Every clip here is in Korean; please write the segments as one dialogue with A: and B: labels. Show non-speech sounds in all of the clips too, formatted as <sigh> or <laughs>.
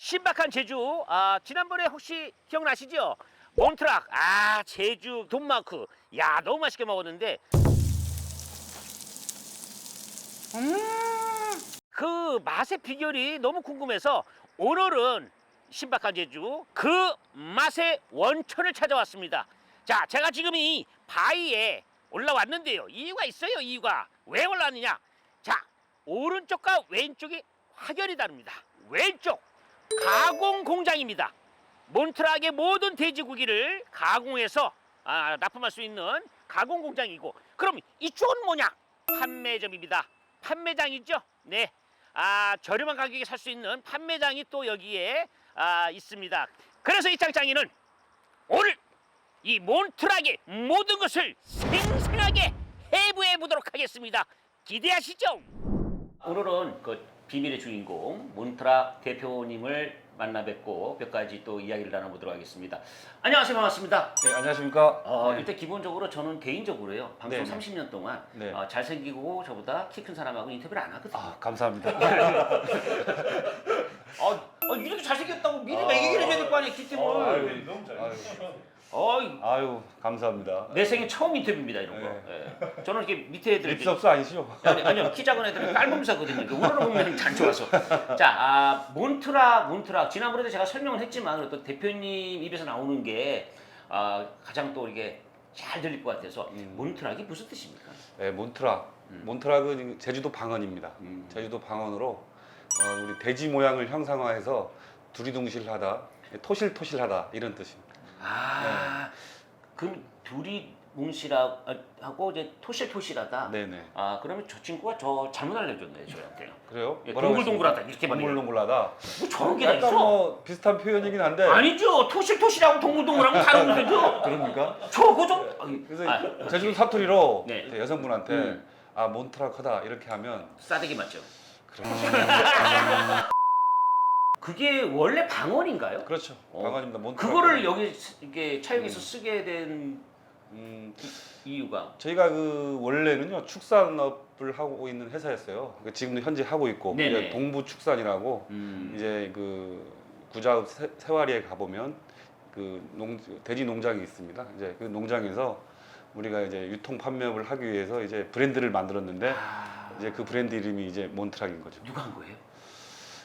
A: 신박한 제주. 아, 지난번에 혹시 기억나시죠? 몬트락. 아, 제주 돈마크. 야, 너무 맛있게 먹었는데. 그 맛의 비결이 너무 궁금해서 오늘은 신박한 제주 그 맛의 원천을 찾아왔습니다. 자, 제가 지금 이 바위에 올라왔는데요. 이유가 있어요, 이유가. 왜 올라왔느냐? 자, 오른쪽과 왼쪽이 확연히 다릅니다. 왼쪽 가공 공장입니다. 몬트락의 모든 돼지고기를 가공해서 아, 납품할 수 있는 가공 공장이고 그럼 이쪽은 뭐냐? 판매점입니다. 판매장이죠. 네. 아, 저렴한 가격에 살 수 있는 판매장이 또 여기에 아, 있습니다. 그래서 이 짱짱이는 오늘 이 몬트락의 모든 것을 생생하게 해부해 보도록 하겠습니다. 기대하시죠. 오늘은 그 비밀의 주인공 몬트락 대표님을 만나 뵙고 몇 가지 또 이야기를 나눠보도록 하겠습니다. 안녕하세요, 반갑습니다.
B: 네, 안녕하십니까?
A: 어,
B: 네.
A: 일단 기본적으로 저는 개인적으로요 방송
B: 네, 네.
A: 30년 동안
B: 네.
A: 어, 잘생기고 저보다 키 큰 사람하고 인터뷰를 안 하거든요.
B: 아, 감사합니다. <laughs>
A: 어, 어, 이렇게 잘생겼다고 미리
B: 아.
A: 매기기를 해야 될 거 아니에요, 키팀을.
B: 아유,
C: 너무 잘.
B: 아유,
A: 어 이,
B: 아유, 감사합니다.
A: 내 생애 처음 인터뷰입니다, 이런 거. 예. 저는 이렇게 밑에 애들
B: 립섭스 아니시죠?
A: 아니, 아니요 키 작은 애들은. 이게 오늘은 보면 잘 좋아서. 자, 아, 몬트락, 몬트락. 지난번에도 제가 설명을 했지만 또 대표님 입에서 나오는 게 아, 가장 또 이게 잘 들릴 것 같아서
B: 음.
A: 몬트락이 무슨 뜻입니까?
B: 네, 몬트락.
A: 음.
B: 몬트락은 제주도 방언입니다.
A: 음.
B: 제주도 방언으로 어, 우리 돼지 모양을 형상화해서 두리둥실하다, 토실토실하다 이런 뜻입니다.
A: 아, 그럼 둘이 뭉실하고 이제 토실토실하다.
B: 네네.
A: 아, 그러면 저 친구가 저 잘못 알려줬네 저한테.
B: 그래요?
A: 예,
B: 뭐라고
A: 동글동글하다? 이렇게 말해요.
B: 동글동글하다.
A: 뭐 저런 게 다
B: 약간
A: 있어?
B: 뭐 비슷한 표현이긴 한데.
A: 아니죠. 토실토실하고 동글동글하고 <laughs> 다른 거죠.
B: 그럽니까?
A: 저거 좀. 아니,
B: 그래서
A: 아,
B: 제주도 사투리로
A: 네.
B: 여성분한테
A: 음.
B: 아 몬트락하다 이렇게 하면
A: 싸대기 맞죠?
B: 그래.
A: 그게 원래 방언인가요?
B: 그렇죠.
A: 어.
B: 방언입니다. 몬트락.
A: 그거를 여기 스- 이게 차용해서
B: 음.
A: 쓰게 된
B: 음,
A: 이유가
B: 저희가 그 원래는요 축산업을 하고 있는 회사였어요. 그 지금도 현재 하고 있고
A: 네네.
B: 이제 동부축산이라고
A: 음.
B: 이제 그 구자읍 세- 세와리에 가보면 그 농, 돼지 농장이 있습니다. 이제 그 농장에서 우리가 이제 유통 판매업을 하기 위해서 이제 브랜드를 만들었는데
A: 아,
B: 이제 그 브랜드 이름이 이제 몬트락인 거죠.
A: 누가 한 거예요?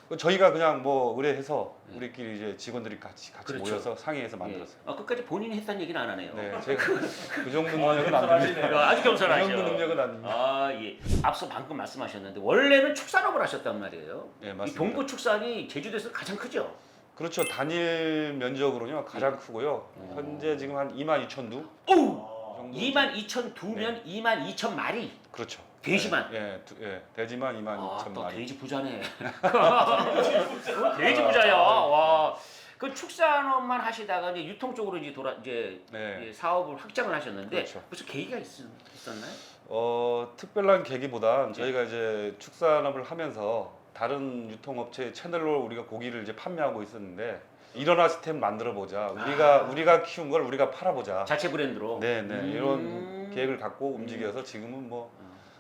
B: 그 저희가 그냥 뭐 의뢰해서
A: 네.
B: 우리끼리 이제 직원들이 같이 같이
A: 그렇죠.
B: 모여서 상의해서 만들었어요.
A: 예. 아, 끝까지 본인이 했다는 얘기는 안 하네요.
B: 네, 제가 <laughs> 그 정도 능력은 안 됩니다.
A: 아, 아주
B: 그
A: 겸손하죠.
B: 정도 능력은 아닙니다.
A: 아, 예. 앞서 방금 말씀하셨는데 원래는 축산업을 하셨단 말이에요.
B: 네,
A: 이
B: 맞습니다.
A: 동부 축산이 제주도에서 가장 크죠.
B: 그렇죠. 단일 면적으로요 가장 크고요.
A: 음.
B: 현재 지금 한 2만 2천 두
A: 오!
B: 정도.
A: 2만 2천 두면 2만 2천 마리.
B: 그렇죠.
A: 돼지만?
B: 예, 예, 두- 예, 돼지만 2만
A: 아,
B: 2천
A: 또
B: 마리.
A: 돼지 부자네. <laughs> 돼지 부자야. 와. 그 축산업만 하시다가 이제 유통 쪽으로 이제 돌아 이제
B: 네.
A: 이제 사업을 확장을 하셨는데
B: 그렇죠.
A: 무슨 계기가 있, 있었나요?
B: 어, 특별한 계기보다 저희가 이제 축산업을 하면서 다른 유통업체 채널로 우리가 고기를 이제 판매하고 있었는데 일어나 시스템 만들어 보자. 우리가
A: 아.
B: 우리가 키운 걸 우리가 팔아 보자.
A: 자체 브랜드로.
B: 네, 네.
A: 음.
B: 이런 계획을 갖고 움직여서 지금은 뭐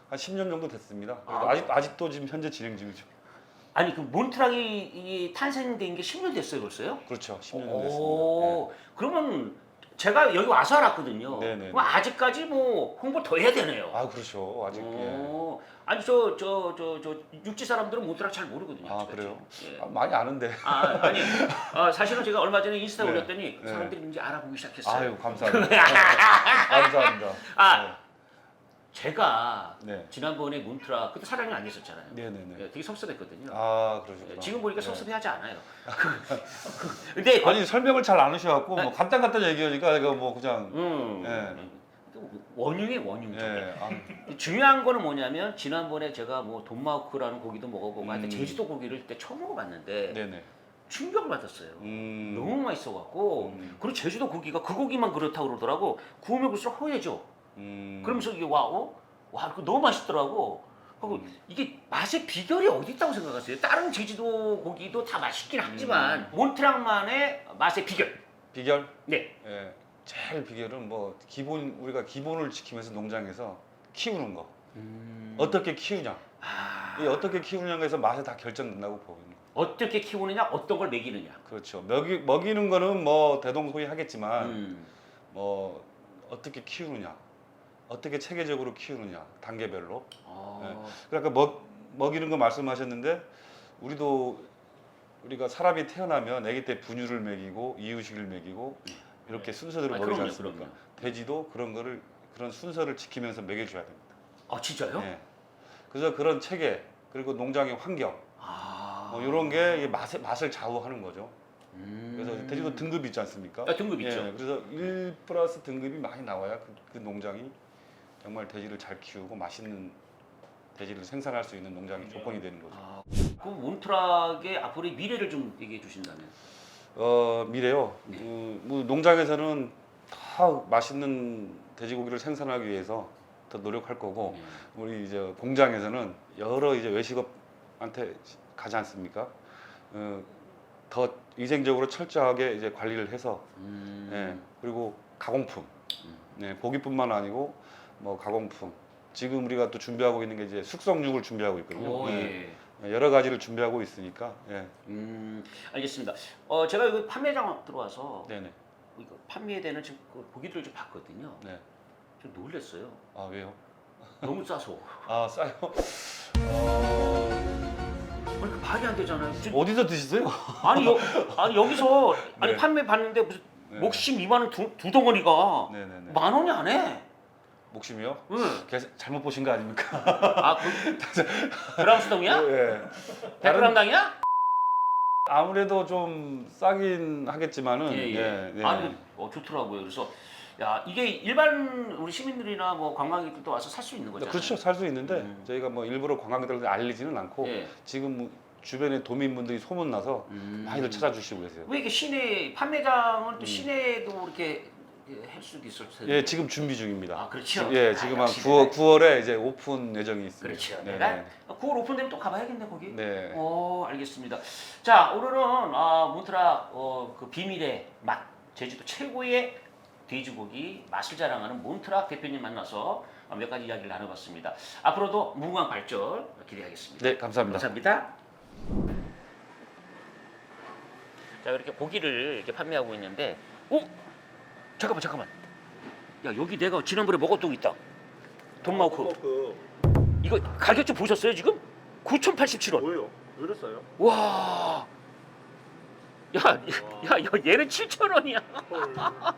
B: 한 10년 정도 됐습니다. 그래도
A: 아.
B: 아직 아직도 지금 현재 진행 중이죠.
A: 아니 그 몬트락이 이 탄생된 게 10년 됐어요 벌써요?
B: 그렇죠. 10년 정도 됐습니다.
A: 오, 그러면 제가 여기 와서 알았거든요.
B: 네 네.
A: 그럼 아직까지 뭐 홍보 더 해야 되네요.
B: 아 그렇죠 아직 예.
A: 오, 아니 저 저 저 저 육지 사람들은 몬트락 잘 모르거든요.
B: 아,
A: 아직까지.
B: 그래요?
A: 예.
B: 아, 많이 아는데
A: 아 아니 아, 사실은 제가 얼마 전에 인스타
B: 네.
A: 올렸더니
B: 네.
A: 사람들이 이제 알아보기 시작했어요.
B: 아유 감사합니다 <laughs> 감사합니다
A: 아 제가
B: 네
A: 지난번에 몬트락 그때 사랑이 안 됐었잖아요.
B: 네네네
A: 예, 되게 섭섭했거든요.
B: 아 그러시구나
A: 지금 보니까
B: 네.
A: 섭섭해하지 않아요. <laughs> 근데
B: 아니 설명을 잘 안 하셔갖고
A: 네.
B: 뭐 간단 간단 얘기하니까 이거 뭐 그냥
A: 음,
B: 예.
A: 원흉의 원흉
B: 죠예 아,
A: 중요한 거는 뭐냐면 지난번에 제가 뭐 돈마우크라는 고기도 먹어보고 하여튼
B: 음.
A: 제주도 고기를 그때 처음 먹어봤는데
B: 네네
A: 충격을 받았어요.
B: 음
A: 너무 맛있어갖고
B: 음.
A: 그리고 제주도 고기가 그 고기만 그렇다고 그러더라고 구우면 그럴수록 허해져.
B: 음.
A: 그러면서 이게 와, 어? 와, 그거 너무 맛있더라고. 하고
B: 음.
A: 이게 맛의 비결이 어디 있다고 생각하세요? 다른 제주도 고기도 다 맛있긴
B: 음.
A: 하지만 몬트랑만의 맛의 비결.
B: 비결
A: 네.
B: 예 제일 비결은 뭐 기본 우리가 기본을 지키면서 농장에서 키우는 거 어떻게 키우냐
A: 아,
B: 이 어떻게 키우냐에서 맛이 다 결정된다고 보는 거
A: 어떻게 키우느냐, 어떤 걸 먹이느냐.
B: 그렇죠. 먹이, 먹이는 거는 뭐 대동소이 하겠지만
A: 음.
B: 뭐 어떻게 키우느냐, 어떻게 체계적으로 키우느냐, 단계별로.
A: 아.
B: 그러니까 먹, 먹이는 거 말씀하셨는데 우리도 우리가 사람이 태어나면 아기 때 분유를 먹이고 이유식을 먹이고 이렇게 순서대로
A: 아,
B: 먹이지
A: 그럼요,
B: 않습니까?
A: 그럼요.
B: 돼지도 그런 거를 그런 순서를 지키면서 먹여줘야 됩니다.
A: 아 진짜요?
B: 예. 그래서 그런 체계 그리고 농장의 환경
A: 아.
B: 뭐 이런 게 이게 맛의 맛을 좌우하는 거죠.
A: 음.
B: 그래서 돼지도 등급이 있지 않습니까?
A: 아, 등급 있죠.
B: 예, 그래서 1 플러스 등급이 많이 나와야 그, 그 농장이 정말 돼지를 잘 키우고 맛있는 돼지를 생산할 수 있는 농장이 조건이 되는 거죠.
A: 아, 그 몬트락의 앞으로의 미래를 좀 얘기해 주신다면.
B: 어 미래요.
A: 네.
B: 그, 뭐 농장에서는 다 맛있는 돼지고기를 생산하기 위해서 더 노력할 거고
A: 네.
B: 우리 이제 공장에서는 여러 이제 외식업한테 가지 않습니까? 어, 더 위생적으로 철저하게 이제 관리를 해서
A: 음.
B: 예, 그리고 가공품,
A: 음.
B: 네, 고기뿐만 아니고 뭐 가공품. 지금 우리가 또 준비하고 있는 게 이제 숙성육을 준비하고 있거든요.
A: 오,
B: 예.
A: 예.
B: 여러 가지를 준비하고 있으니까. 예.
A: 음, 알겠습니다. 어, 제가 여기 판매장 들어와서
B: 네네.
A: 이거 판매되는 지금 그 고기들을 좀 봤거든요.
B: 네.
A: 좀 놀랐어요.
B: 아 왜요?
A: 너무 싸서. <laughs>
B: 아 싸요? 어...
A: 그러니까 말이 안 되잖아요. 지금-
B: 어디서 드시세요?
A: 아니, 여, 아니 여기서 아니
B: 네.
A: 판매 봤는데 무슨
B: 네.
A: 목심 2만 원 두, 두 덩어리가
B: 네네네.
A: 만 원이 안 해.
B: 목심이요?
A: 응.
B: 계속 잘못 보신 거 아닙니까?
A: 아, 그, <laughs> 수덩이야?
B: 예.
A: 100g 당이야?
B: 아무래도 좀 싸긴 하겠지만은
A: 예, 예.
B: 예, 예.
A: 아니, 어, 좋더라고요. 그래서 야 이게 일반 우리 시민들이나 뭐 관광객들도 와서 살 수 있는 거잖아요.
B: 그렇죠 살 수 있는데
A: 음.
B: 저희가 뭐 일부러 관광객들한테 알리지는 않고
A: 예.
B: 지금 뭐 주변에 도민분들이 소문 나서
A: 음.
B: 많이들 찾아주시고 계세요.
A: 왜 이게 시내 판매장은 또
B: 음.
A: 시내도 이렇게 할 수도 있을 텐데.
B: 예 지금 준비 중입니다.
A: 아 그렇죠.
B: 예
A: 아,
B: 지금 한
A: 역시
B: 9월,
A: 내가-
B: 9월에 이제 오픈 예정이 있습니다.
A: 그렇죠.
B: 네,
A: 내가
B: 네.
A: 9월 오픈되면 또 가봐야겠네 거기.
B: 네.
A: 어 알겠습니다. 자 오늘은 아, 몬트라 어, 그 비밀의 맛 제주도 최고의 돼지고기 맛을 자랑하는 몬트락 대표님 만나서 어, 몇 가지 이야기를 나눠봤습니다. 앞으로도 무궁한 발전 기대하겠습니다.
B: 네 감사합니다.
A: 감사합니다. 자 이렇게 고기를 이렇게 판매하고 있는데, 어 잠깐만 잠깐만. 야 여기 내가 지난번에 먹었던 거 있다. 돈마우크.
C: 그
A: 이거 가격 좀 보셨어요 지금? 9,087원.
C: 뭐예요? 왜 이랬어요?
A: 와. 야, 야, 야, 얘는 7,000원이야. <laughs>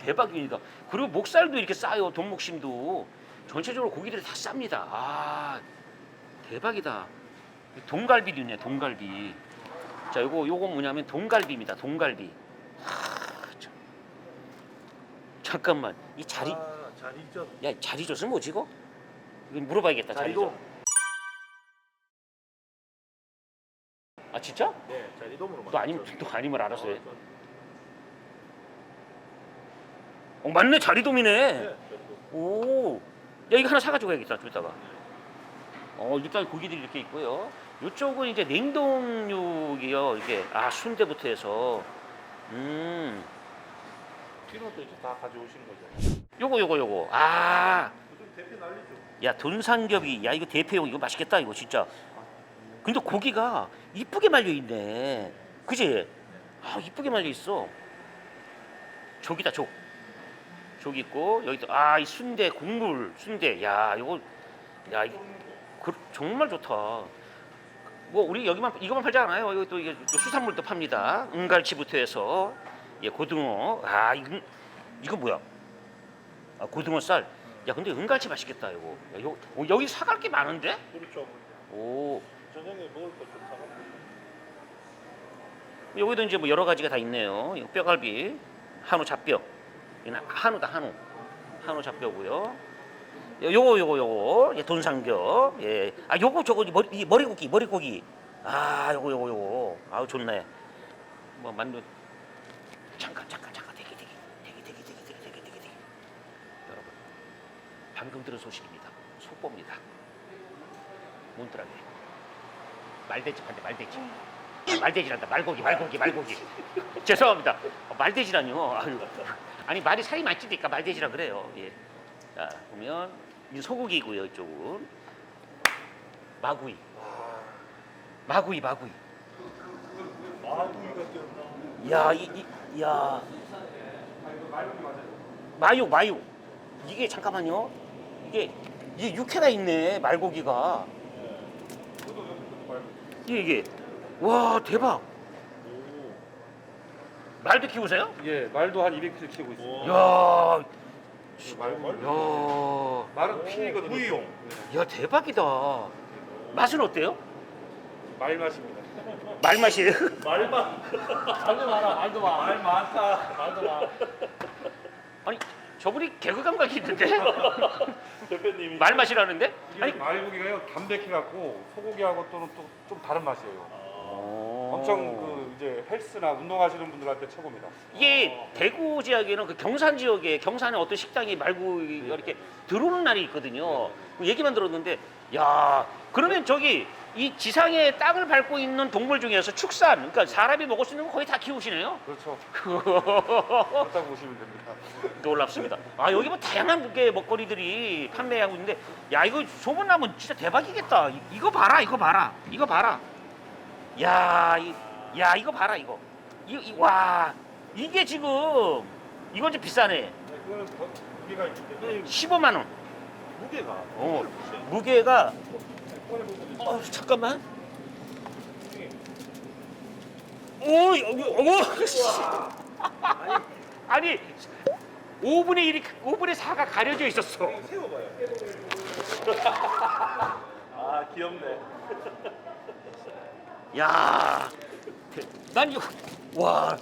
A: 대박입니다. 그리고 목살도 이렇게 싸요. 돈목심도. 전체적으로 고기들이 다 쌉니다. 아, 대박이다. 동갈비도 있네, 동갈비. 자, 요거 요거 뭐냐면 동갈비입니다. 동갈비. 하, 참. 잠깐만. 이 자리
C: 아, 자리죠.
A: 야, 자리젓은 뭐지 이거? 물어봐야겠다.
C: 자리도.
A: 자리젓. 아, 진짜?
C: 네, 자리돔으로
A: 또 아니면 또 아니면 알아서 해. 어, 맞네. 자리돔이네.
C: 네, 자리돔.
A: 오, 야 이거 하나 사가지고 가야겠다 좀 이따가. 어 일단 고기들이 이렇게 있고요. 이쪽은 이제 냉동육이요. 이게 아 순대부터 해서 음,
C: 피로도 이제 다 가져오시는 거죠.
A: 요거 요거 요거. 아,
C: 요즘 대표 난리죠.
A: 야 돈삼겹이, 야 이거 대패용 이거 맛있겠다 이거 진짜. 근데 고기가 이쁘게 말려 있네. 그지? 아 이쁘게 말려 있어. 족이다 족. 족 있고 여기 또아이 순대 국물 순대. 야 이거 야 이거 그, 정말 좋다. 뭐 우리 여기만 이거만 팔지 않아요. 여기 또 이게 또 수산물도 팝니다. 은갈치부터 해서 예 고등어. 아 이거 이거 뭐야? 아 고등어 쌀. 야 근데 은갈치 맛있겠다 이거. 야, 요, 어, 여기 사갈 게 많은데?
C: 그렇죠.
A: 오
C: 저녁에 먹을 거좀 사갖고.
A: 여기도 이제 뭐 여러 가지가 다 있네요. 이거 뼈갈비, 한우 잡뼈. 이건 한우다 한우. 한우 잡뼈고요. 요- 요거 요거 요거 예, 돈삼겹. 예. 아 요거 저거 머리 이 머리고기 머리고기. 아 요거 요거 요거. 아우 좋네. 뭐 만두. 방금 들은 소식입니다. 속보입니다. 몬트라게 말돼지 판대 말돼지. 아, 말돼지란다 말고기 말고기 말고기 죄송합니다 어, 말돼지라뇨 아유. 아니 말이 살이 많지니까 말돼지라 그래요 예. 자 보면 이 소고기고요 이쪽은 마구이 마구이 마구이
C: 아, 구이가 뛰었나?
A: 야, 이, 이, 야. 마육, 마육. 이게 잠깐만요. 이게 이게 육회가 있네 말고기가. 이게 이게 와 대박. 말도 키우세요?
B: 예, 말도 한 200kg 키우고 있습니다.
A: 야, 야,
B: 말은 피거든요.
C: 구이용.
A: 야 대박이다. 맛은 어때요?
B: 말 맛입니다.
A: 말 맛이에요? <laughs>
C: 말만.
A: 말도 많아, 말도 많아.
C: 말 많다. 말도 많아.
A: 아니 저분이 개그 감각이 있는데 <laughs>
C: 대표님이
A: 말 맛이라는데?
B: 이게
A: 아니
B: 말고기가요 담백해 갖고 소고기하고 또는 또 좀 다른 맛이에요. 엄청 그 이제 헬스나 운동하시는 분들한테 최고입니다.
A: 이게 대구 지역에는 그 경산 지역에 경산에 어떤 식당이 말고기가 이렇게 들어오는 날이 있거든요. 그 얘기만 들었는데 야 그러면 저기 이 지상에 땅을 밟고 있는 동물 중에서 축산 그러니까 사람이 먹을 수 있는 거 거의 다 키우시네요.
B: 그렇죠. <laughs> 그렇다고 보시면 됩니다.
A: 놀랍습니다. 아 여기 뭐 다양한 무게 먹거리들이 판매하고 있는데 야 이거 소문나면 진짜 대박이겠다. 이- 이거 봐라 이거 봐라 이거 봐라. 야, 이, 야 이거 봐라 이거. 이, 이, 와 이게 지금 이건 좀 비싸네.
C: 네, 그거는 더 무게가 있기 때문에
A: 15만 원.
C: 무게가.
A: 어, 무게가 어, 잠깐만. 오, 여기, 오, <laughs> 아니, 5분의 1이, 5분의 4가 가려져 있었어.
C: 세워봐요. 아 귀엽네. <laughs>
A: 야, 대- 난 이거, 와,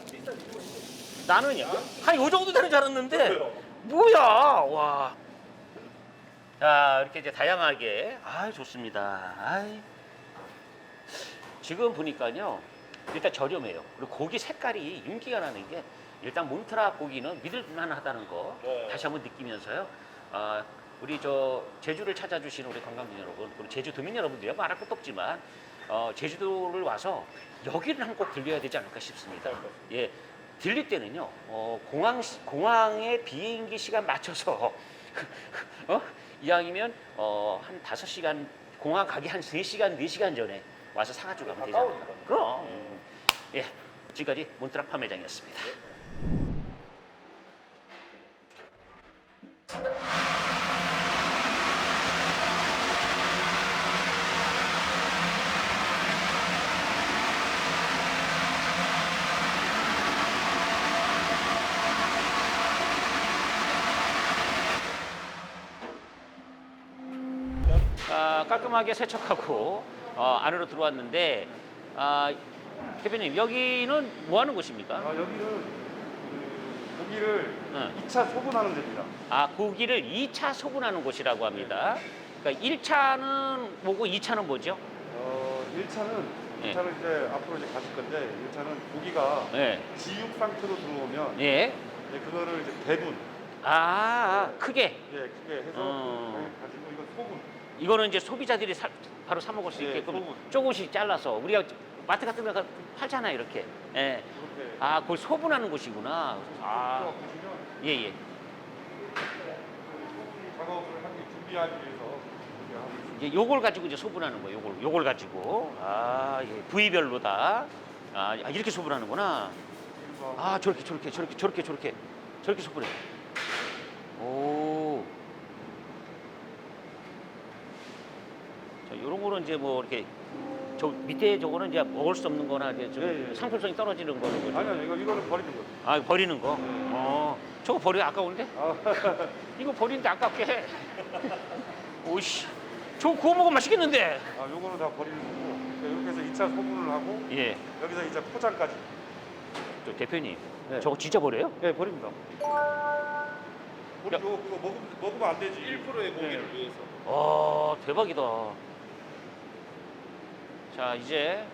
A: 나는 한요 정도 되는 줄 알았는데, 뭐야, 와. 자, 이렇게 이제 다양하게, 아 좋습니다. 아이. 지금 보니까요, 일단 저렴해요. 그리고 고기 색깔이 윤기가 나는 게, 일단 몬트라 고기는 믿을 만하다는 거
C: 네.
A: 다시 한번 느끼면서요. 아, 우리 저 제주를 찾아주시는 우리 관광객 여러분, 그리고 제주 도민 여러분들이야 말할 것도 없지만 어, 제주도를 와서 여기를 한꼭 들려야 되지 않을까 싶습니다. 예, 들릴 때는요, 어, 공항 시- 공항에 비행기 시간 맞춰서 <laughs> 어? 이왕이면 어, 한 다섯 시간 공항 가기 한 세 시간 네 시간 전에 와서 사가지고 가면 되잖아요. 그럼 음. 예, 지금까지 몬트락 판매장이었습니다. 아, 깔끔하게 세척하고 어, 안으로 들어왔는데 아, 대표님 여기는 뭐 하는 곳입니까?
B: 아, 여기는 그 고기를
A: 응.
B: 2차 소분하는 데입니다.
A: 아 고기를 2차 소분하는 곳이라고 합니다. 그러니까 1차는 뭐고 2차는 뭐죠?
B: 어, 1차는
A: 예.
B: 1차는 이제 앞으로 이제 가실 건데 1차는 고기가
A: 예.
B: 지육 상태로 들어오면
A: 예.
B: 이제 그거를 이제 대분
A: 아, 크게.
B: 예, 크게 해서
A: 어.
B: 네, 가지고 이거 소분
A: 이거는 이제 소비자들이 사- 바로 사 먹을 수
B: 예,
A: 있게끔
B: 소분.
A: 조금씩 잘라서 우리가 마트 같은 데 가서 팔잖아요, 이렇게. 예.
B: 이렇게
A: 아, 그걸 소분하는 곳이구나. 아,
B: 보시면
A: 예, 예.
B: 소분 작업을 하기 준비하기 위해서 이렇게 하고 있습니다.
A: 이제 요걸 가지고 이제 소분하는 거예요. 요걸 요걸 가지고 아 예, 부위별로 다 아, 이렇게 소분하는구나.
B: 그래서
A: 아 저렇게 저렇게 저렇게 저렇게 저렇게 저렇게 소분해. 오. 거는 이제 뭐 이렇게 저 밑에 저거는 이제 먹을 수 없는 거나 이제 좀
B: 예, 예.
A: 상품성이 떨어지는 거는 거죠.
B: 아니요 이거 이거는 버리는 거죠.
A: 아 버리는 거. 어 저거 버려 아까운데?
B: 아, <laughs>
A: 이거 버리는데 아깝게 해. 오씨. 저거 구워 먹으면 맛있겠는데.
B: 아 요거는 다 버리는 거고 이렇게 해서 2차 소분을 하고
A: 예.
B: 여기서 이제 포장까지.
A: 저 대표님
B: 네.
A: 저거 진짜 버려요?
B: 네 버립니다. 버리죠. 그거 먹으면 먹으면 안 되지.
C: 1%의 고기를
B: 네.
C: 위해서.
A: 아 대박이다. 자 이제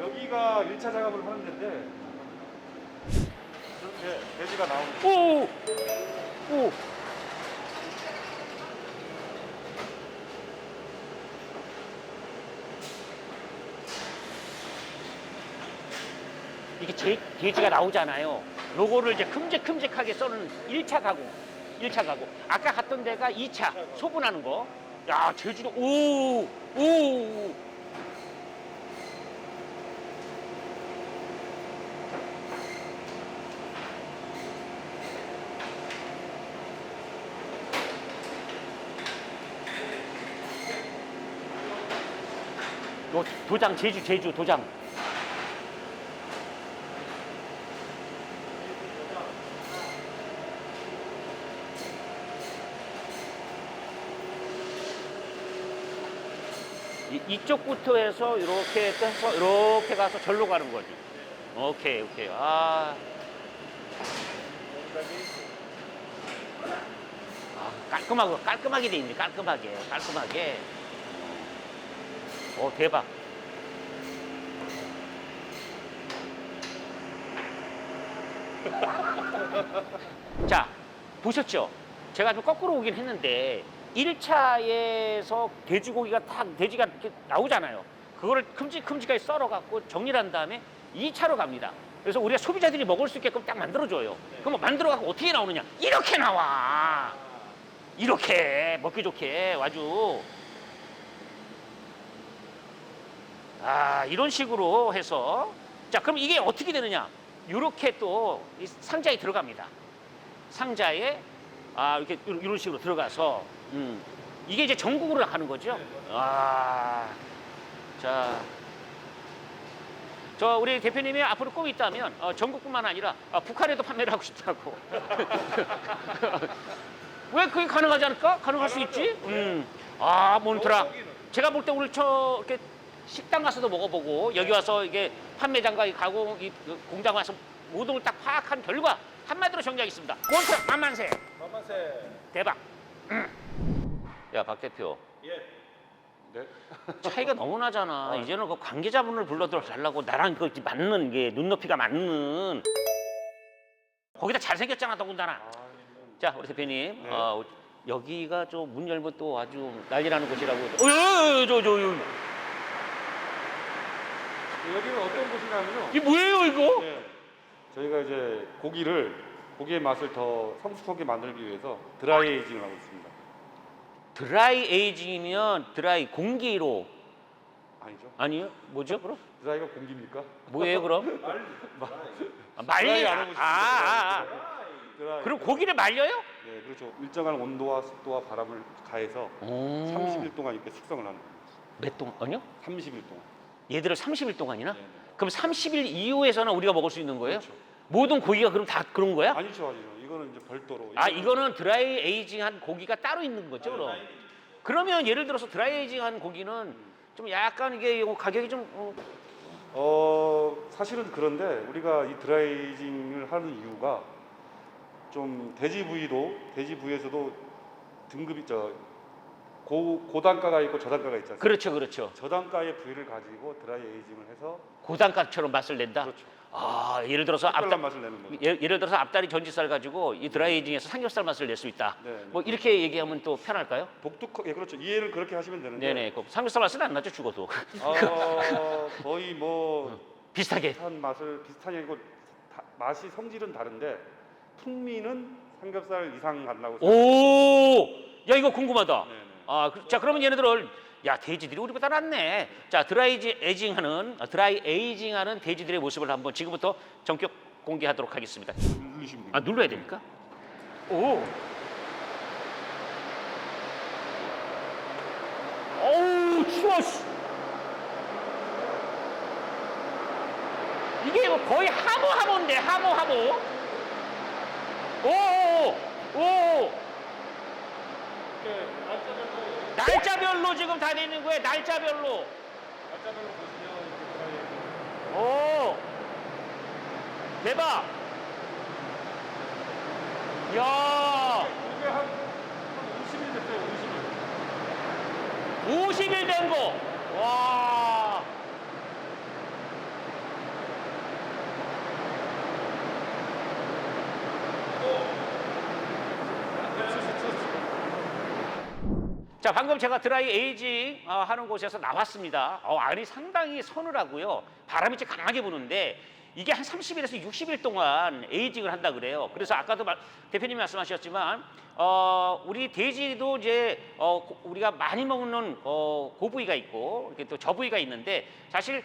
B: 여기가 1차 작업을 하는 데인데 이렇게 돼지가 나오는
A: 오, 오. 이게 제, 돼지가 나오잖아요. 요거를 이제 큼직큼직하게 써는 1차 가공. 1차 가공. 아까 갔던 데가 2차 소분하는 거. 야, 제주도 오, 오. 요 도장 제주 제주 도장. 이, 이쪽부터 해서 이렇게 해서 이렇게 가서 절로 가는 거지. 오케이 오케이. 아. 아, 깔끔하고 깔끔하게 돼 있네. 깔끔하게 깔끔하게. 오 대박. <laughs> 자 보셨죠? 제가 좀 거꾸로 오긴 했는데 1차에서 돼지고기가 딱 돼지가 이렇게 나오잖아요. 그거를 큼직큼직하게 썰어갖고 정리를 한 다음에 2차로 갑니다. 그래서 우리가 소비자들이 먹을 수 있게끔 딱 만들어줘요. 그럼 만들어갖고 어떻게 나오느냐? 이렇게 나와. 이렇게 먹기 좋게 아주 아 이런 식으로 해서 자 그럼 이게 어떻게 되느냐? 이렇게 또이 상자에 들어갑니다. 상자에 아 이렇게 이런 식으로 들어가서 음, 이게 이제 전국으로 가는 거죠. 아, 자, 저 우리 대표님이 앞으로 꿈이 있다면 어, 전국뿐만 아니라 어, 북한에도 판매를 하고 싶다고. <laughs> 왜 그게 가능하지 않을까? 가능할 수 있지. 음, 아 몬트라. 제가 볼 때 오늘 저 이렇게 식당 가서도 먹어보고 여기 와서 이게 판매장과 이 가공 이 공장 와서 모든 걸 딱 파악한 결과 한마디로 정리하겠습니다. 몬트라 만만세.
C: 만만세.
A: 대박. 야, 박 대표.
C: 예.
B: 네. <laughs>
A: 차이가 너무 나잖아. 이제는 그 관계자분을 불러들어 달라고 나랑 그 맞는 게 눈높이가 맞는. 거기다 잘생겼잖아, 더군다나. 자, 우리 대표님.
B: 네.
A: 어, 여기가 저 문 열면 또 아주 난리 나는 곳이라고. 어, 여, 저, 저, 저.
B: 여기는 어떤 곳이냐면요.
A: 이게 뭐예요, 이거?
B: 네. 저희가 이제 고기를 고기의 맛을 더 성숙하게 만들기 위해서 드라이 에이징을 하고 있습니다.
A: 드라이 에이징이면 드라이 공기로
B: 아니죠?
A: 아니요? 뭐죠, 그럼?
B: 드라이가 공기입니까?
A: 뭐예요, 그럼? <laughs> 아, 말리.
B: 드라이
A: 아,
B: 안 하고
A: 아, 아, 아.
B: 드라이.
A: 그럼 고기를 말려요?
B: 네, 그렇죠. 일정한 온도와 습도와 바람을 가해서
A: 오.
B: 30일 동안 이렇게 숙성을 하는 거예요.
A: 몇 동, 아니요?
B: 30일 동안.
A: 얘들을 30일 동안이나?
B: 네, 네.
A: 그럼 30일 이후에서는 우리가 먹을 수 있는 거예요?
B: 그렇죠.
A: 모든 고기가 그럼 다 그런 거야?
B: 아니죠, 아니죠. 이거는 이제 별도로.
A: 아 이거는 드라이 에이징한 고기가 따로 있는 거죠 그럼? 그러면 예를 들어서 드라이 에이징한 고기는 좀 약간 이게 이거 가격이 좀 어,
B: 어 사실은 그런데 우리가 이 드라이징을 하는 이유가 좀 돼지 부위도 돼지 부위에서도 등급이 저 고, 고단가가 있고 저단가가 않습니까?
A: 그렇죠 그렇죠
B: 저단가의 부위를 가지고 드라이 에이징을 해서
A: 고단가처럼 맛을 낸다.
B: 그렇죠.
A: 아 예를 들어서
B: 특별한
A: 앞다
B: 맛을 내는 거죠.
A: 예, 예를 들어서 앞다리 전지살 가지고 이 드라이 에이징에서 삼겹살 맛을 낼 수 있다.
B: 네, 네.
A: 뭐 이렇게 얘기하면 또 편할까요?
B: 독특하게 예, 그렇죠. 이해를 그렇게 하시면 되는데
A: 네네 그 삼겹살 맛은 안 나죠 죽어도
B: 어, <laughs> 거의 뭐
A: 비슷하게
B: 비슷한 맛을 비슷하게 아니고 다- 맛이 성질은 다른데 풍미는 삼겹살 이상 간다고
A: 오, 야 이거 궁금하다.
B: 네네.
A: 아, 그- 자 그러면 얘네들을 야 돼지들이 우리보다 낫네. 자 드라이 에이징하는 아, 드라이 에이징하는 돼지들의 모습을 한번 지금부터 전격 공개하도록 하겠습니다. 아 눌러야 됩니까? 오. 어우 추워. 씨. 이게 뭐 거의 하모 하모인데 하모 하모. 오. 오. 날짜별로 지금 다 되는 거예요. 날짜별로.
C: 날짜별로 보시면
A: 오. 대박. 야.
C: 이게 한, 한 50일 됐어요. 50일.
A: 50일 된 거. 와. 자, 방금 제가 드라이 에이징 어, 하는 곳에서 나왔습니다. 어, 알이 상당히 서늘하고요. 바람이 좀 강하게 부는데 이게 한 30일에서 60일 동안 에이징을 한다 그래요. 그래서 아까도 말- 대표님이 말씀하셨지만 어, 우리 돼지도 이제 어, 고- 우리가 많이 먹는 어, 고부위가 있고 이렇게 또 저부위가 있는데 사실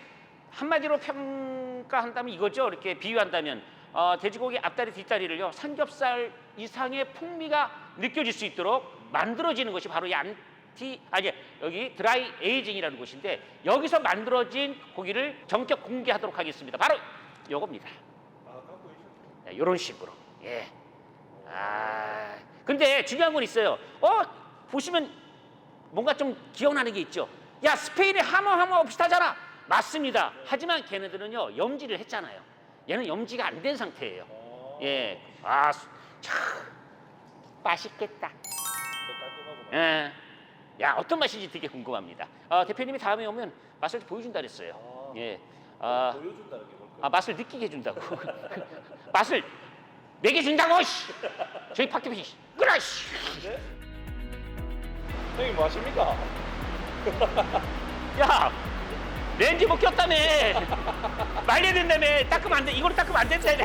A: 한마디로 평가한다면 이거죠. 이렇게 비유한다면 어, 돼지고기 앞다리 뒷다리를요 삼겹살 이상의 풍미가 느껴질 수 있도록 만들어지는 것이 바로 이티 아니 여기 드라이 에이징이라는 곳인데 여기서 만들어진 고기를 전격 공개하도록 하겠습니다. 바로 요겁니다.
C: 있어.
A: 이런 식으로. 예. 아. 근데 중요한 건 있어요. 어 보시면 뭔가 좀 기억나는 게 있죠. 야 스페인의 하모 하모 비슷하잖아. 맞습니다. 하지만 걔네들은요 염지를 했잖아요. 얘는 염지가 안 된 상태예요.
C: 어.
A: 예. 아, 수- 참 맛있겠다. 예. 야 어떤 맛인지 되게 궁금합니다. 아, 대표님이 다음에 오면 맛을 보여준다 그랬어요.
C: 아.
A: 예. 아,
C: 보여준다는 게 뭘까요?
A: 아 맛을 느끼게 해준다고. <laughs> 맛을 먹여준다고. 씨. 저희 박 대표 씨. 그래. 씨.
C: 네? 형님 뭐 하십니까? <laughs>
A: 야 렌즈 못 꼈다며. 말려야 된다며. 닦으면 안 돼. 이걸로 닦으면 안 된다며.